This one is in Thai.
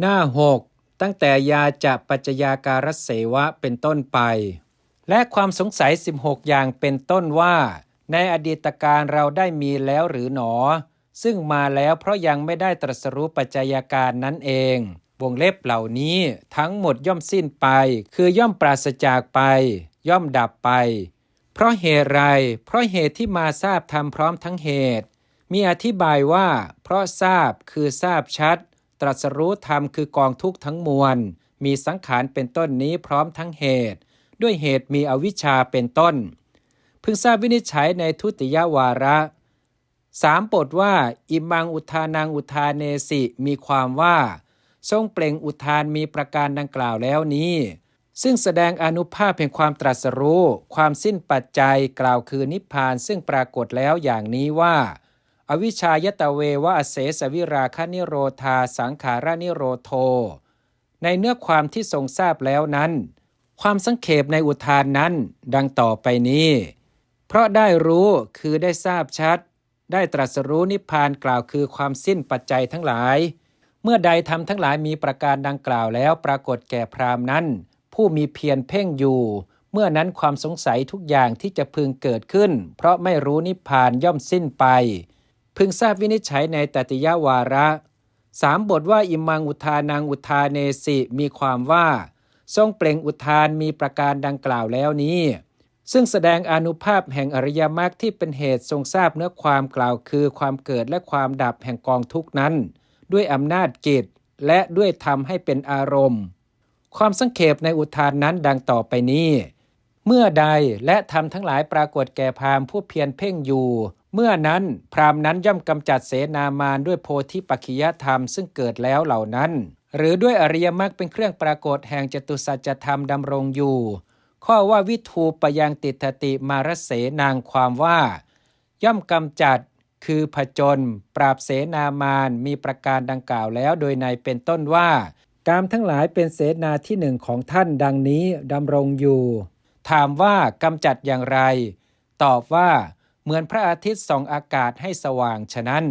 หน้า 6 ตั้งแต่ยาจะปัจจยาการเสวะเป็นต้นไป และความสงสัย 16 อย่างเป็นต้นว่า ในอดีตการเราได้มีแล้วหรือหนอ ซึ่งมาแล้วเพราะยังไม่ได้ตรัสรู้ปัจจัยการนั้นเอง วงเล็บเหล่านี้ทั้งหมดย่อมสิ้นไป คือย่อมปราศจากไป ย่อมดับไป เพราะเหตุไร เพราะเหตุที่มาทราบทำพร้อมทั้งเหตุมีอธิบายว่า เพราะทราบคือทราบชัด ตรัสรู้ธรรมคือกองทุกข์ทั้งมวล มีสังขารเป็นต้นนี้พร้อมทั้งเหตุ ด้วยเหตุมีอวิชชาเป็นต้น พึงทราบวินิจฉัยในทุติยวาระสามบทว่า อิมังอุทานังอุทานเนสิมีความว่า ทรงเปล่งอุทานมีประการดังกล่าวแล้วนี้ ซึ่งแสดงอนุภาพแห่งความตรัสรู้ ความสิ้นปัจจัยกล่าวคือนิพพานซึ่งปรากฏแล้วอย่างนี้ว่า อวิชายตเววะอเสสวิราคนิโรธาสังขารานิโรโท ในเนื้อความที่ทรงทราบแล้วนั้น ความสังเขปในอุทานนั้นดังต่อไปนี้ เพราะได้รู้คือได้ทราบชัด ได้ตรัสรู้นิพพานกล่าวคือความสิ้นปัจจัยทั้งหลาย เมื่อใดทำทั้งหลายมีประการดังกล่าวแล้วปรากฏแก่พรามนั้น ผู้มีเพียรเพ่งอยู่เมื่อนั้นความสงสัยทุกอย่างที่จะพึงเกิดขึ้น เพราะไม่รู้นิพพานย่อมสิ้นไป พึงทราบวินิจฉัยในตติยวาระสามบทว่าอิมังอุทานังอุทาเนสิมีความว่า ทรงเปล่งอุทานมีประการดังกล่าวแล้วนี้ ซึ่งแสดงอนุภาพแห่งอริยมรรคที่เป็นเหตุทรงทราบเนื้อความกล่าวคือความเกิดและความดับแห่งกองทุกนั้น ด้วยอำนาจจิตและด้วยธรรมให้เป็นอารมณ์ ความสังเขปในอุทานนั้นดังต่อไปนี้ เมื่อใดและทำทั้งหลายปรากฏแก่พราหมณ์ผู้เพียรเพ่งอยู่ เมื่อนั้นพรามนั้นย่อมกำจัดเสนามานด้วยโพธิปัจขิยธรรมซึ่งเกิดแล้วเหล่านั้น หรือด้วยอริยมรรคเป็นเครื่องปรากฏแห่งจตุสัจธรรมดำรงอยู่ ข้อว่าวิทูปยังติทติมารเสนางความว่า ย่อมกำจัดคือผจญปราบเสนามานมีประการดังกล่าวแล้วโดยในเป็นต้นว่ากามทั้งหลายเป็นเสนาที่หนึ่งของท่านดังนี้ดำรงอยู่ ถามว่ากำจัดอย่างไร ตอบว่า เหมือนพระอาทิตย์ส่องอากาศให้สว่างฉะนั้น